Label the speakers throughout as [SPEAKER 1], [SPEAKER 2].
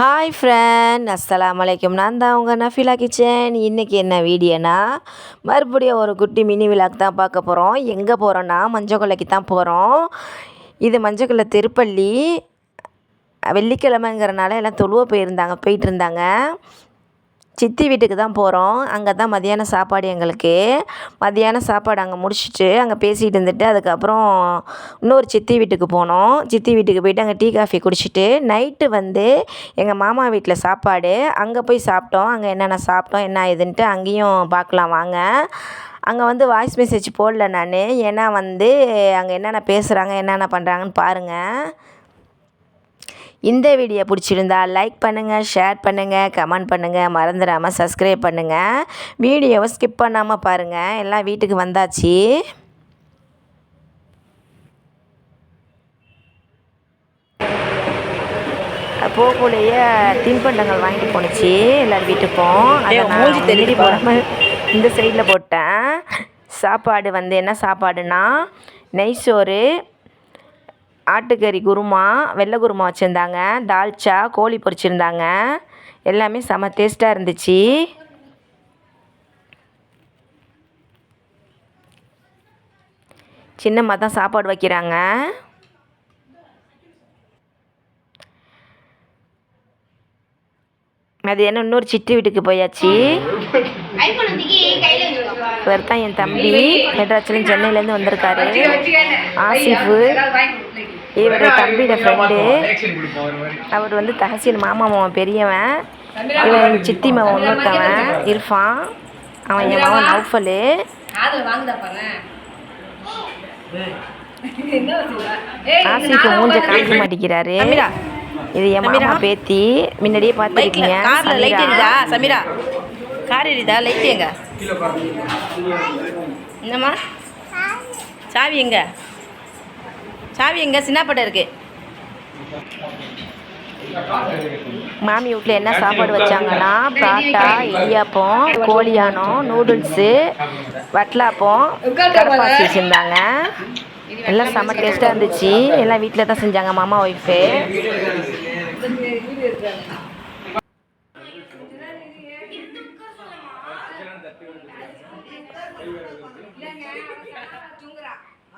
[SPEAKER 1] Hi friend அஸ்லாம் வலைக்கம் நான் தான் உங்கள் நஃபிலா கிச்சன். இன்றைக்கி என்ன வீடியோனா மறுபடியும் ஒரு குட்டி மினி விழாக்கு தான் பார்க்க போகிறோம் எங்கே போகிறோன்னா மஞ்சக்கொல்லைக்கு தான் போகிறோம் இது மஞ்சக்கொல்லை திருப்பள்ளி. வெள்ளிக்கிழமைங்கிறனால எல்லாம் தொழுவ போயிருந்தாங்க போயிட்டு இருந்தாங்க. சித்தி வீட்டுக்கு தான் போகிறோம் அங்கே தான் மதியானம் சாப்பாடு எங்களுக்கு. மதியானம் சாப்பாடு அங்கே முடிச்சுட்டு அங்கே பேசிகிட்டு இருந்துட்டு அதுக்கப்புறம் இன்னொரு சித்தி வீட்டுக்கு போனோம். சித்தி வீட்டுக்கு போயிட்டு அங்கே டீ காஃபி குடிச்சிட்டு நைட்டு வந்து எங்கள் மாமா வீட்டில் சாப்பாடு. அங்கே போய் சாப்பிட்டோம். அங்கே என்னென்ன சாப்பிட்டோம் என்ன இதுன்ட்டு அங்கேயும் பார்க்கலாம் வாங்க. அங்கே வந்து வாய்ஸ் மெசேஜ் போடல நான். ஏன்னா வந்து அங்கே என்னென்ன பேசுகிறாங்க என்னென்ன பண்ணுறாங்கன்னு பாருங்கள் இந்த வீடியோ பிடிச்சிருந்தா லைக் பண்ணுங்கள் ஷேர் பண்ணுங்கள் கமெண்ட் பண்ணுங்கள் மறந்துடாமல் சப்ஸ்கிரைப் பண்ணுங்கள் வீடியோவை ஸ்கிப் பண்ணாமல் பாருங்கள் எல்லாம் வீட்டுக்கு வந்தாச்சு. போகக்குள்ளேயே தின்பண்டங்கள் வாங்கிட்டு போணுச்சு. எல்லோரும் வீட்டுக்கும்.
[SPEAKER 2] தெரியுதுப்பா.
[SPEAKER 1] போடாமல் இந்த சைடில் போட்டேன். சாப்பாடு வந்து என்ன சாப்பாடுனா நெய் சோறு ஆட்டுக்கறி குருமா வெள்ளை குருமா வச்சுருந்தாங்க. தால்ச்சா கோழி பொரிச்சிருந்தாங்க. எல்லாமே செம டேஸ்ட்டாக இருந்துச்சு. சின்னம்மா தான் சாப்பாடு வைக்கிறாங்க. அது என்ன இன்னொரு சித்தி வீட்டுக்கு போயாச்சு. இவர் தான் என் தம்பி. மெட்ராஸ்லேயும் சென்னையிலேருந்து வந்திருக்காரு. ஆசிஃபு. இவர் தம்பியோட ஃப்ரெண்டு அவர் வந்து தஹசீல் மாமா மாவன் பெரியவன். இவன் சித்தி மாவன் இன்னொருத்தவன் இர்ஃபான். அவன் என் மாவன் நௌஃபலு. ஆசிஃபு மூஞ்ச காமிக்க மாட்டேங்கிறாரு. இது என் மாமா பேத்தி. முன்னாடியே பார்த்துருக்கீங்க.
[SPEAKER 2] கார்ல லைட் எரியுதா? சமீரா. கார் எரியுதா? லைட் எங்க? என்னம்மா? சாவி எங்க? சாவி எங்கே? சின்னப்பட்டை இருக்கு.
[SPEAKER 1] மாமி வீட்டில் என்ன சாப்பாடு வச்சாங்கன்னா பராட்டா இடியாப்பம் கோழியானம் நூடுல்ஸு வட்லாப்பம் கடப்பாசி வச்சுருந்தாங்க எல்லாம் செம்ம டேஸ்ட்டாக இருந்துச்சு. எல்லாம் வீட்டில் தான் செஞ்சாங்க மாமா ஒய்ஃபு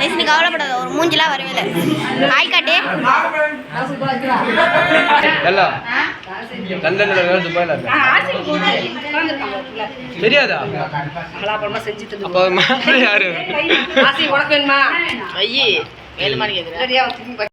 [SPEAKER 3] நீ கவலைப்படாத ஒரு மூஞ்சிலாம் வரவே இல்லை
[SPEAKER 4] தெரியாதா?
[SPEAKER 2] கலாபரமா